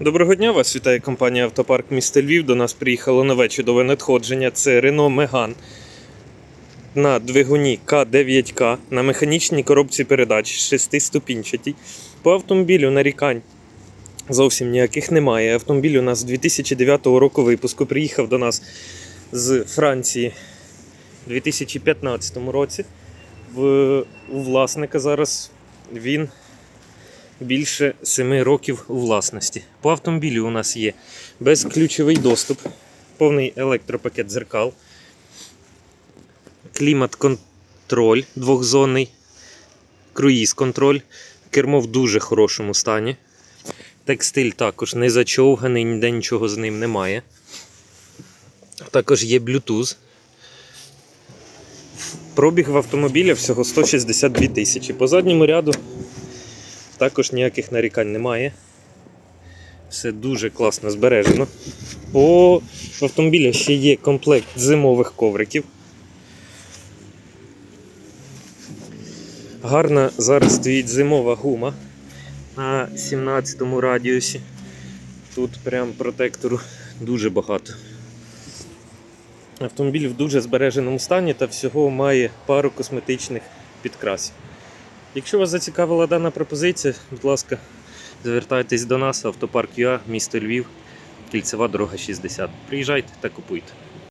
Доброго дня, вас вітає компанія Автопарк міста Львів. До нас приїхало нове чудове надходження. Це Renault Megane на двигуні К9К на механічній коробці передач шестиступінчатій. По автомобілю нарікань зовсім ніяких немає. Автомобіль у нас 2009 року випуску приїхав до нас з Франції у 2015 році. В, у власника зараз він більше 7 років у власності. По автомобілю у нас є безключовий доступ, повний електропакет дзеркал, клімат-контроль двохзонний, круїз-контроль, кермо в дуже хорошому стані. Текстиль також не зачовганий, ніде нічого з ним немає. Також є Bluetooth. Пробіг в автомобіля всього 162 тисячі. По задньому ряду також ніяких нарікань немає. Все дуже класно збережено. По автомобілю ще є комплект зимових ковриків. Гарна зараз стоїть зимова гума на 17 радіусі. Тут прям протектору дуже багато. Автомобіль в дуже збереженому стані та всього має пару косметичних підкрасів. Якщо вас зацікавила дана пропозиція, будь ласка, звертайтесь до нас, автопарк ЮА, місто Львів, кільцева дорога 60. Приїжджайте та купуйте.